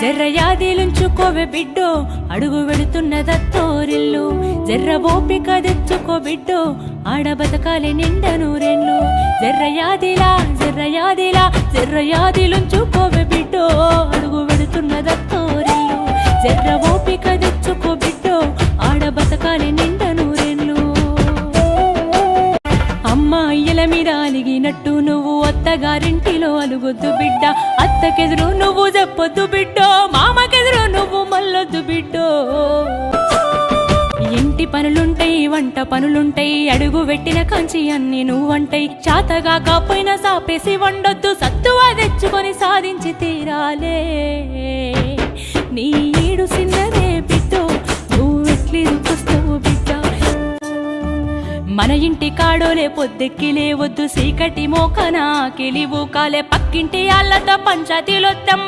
జర్రయాదిలుంచుకోవే బిడ్డో అడుగు వెడుతున్నదత్తోరిల్లు జర్ర ఓపిక తెచ్చుకో బిడ్డో ఆడ బతకాలి నిండా నూరెళ్ళు. జర్రయాదిలా జర్రయాదిలా జర్రయాదిలుంచుకోవే బిడ్డో అడుగు వెడుతున్నదత్తోరిల్లు జర్ర ఓపిక తెచ్చుకో బిడ్డో ఆడ బతకాలి నిండా అమ్మాయిల మీద అలిగినట్టు నువ్వు అత్తగారింటిలో అలుగొద్దు బిడ్డ. అత్తకెదురు నువ్వు చెప్పొద్దు బిడ్డో మామకెదురు నువ్వు మల్లొద్దు బిడ్డో. ఇంటి పనులుంటాయి వంట పనులుంటాయి అడుగు పెట్టిన కంచి అన్ని నువ్వంటాయి. చాతగా కాపోయినా సాపేసి వండొద్దు సత్తువా తెచ్చుకొని సాధించి తీరాలే. మన ఇంటి కాడోలే పొద్దెక్కి లేవద్దు సీకటి మోకనా కిలివు కాలే పక్కింటి అల్లతో పంచాయతీలొద్దమ్మ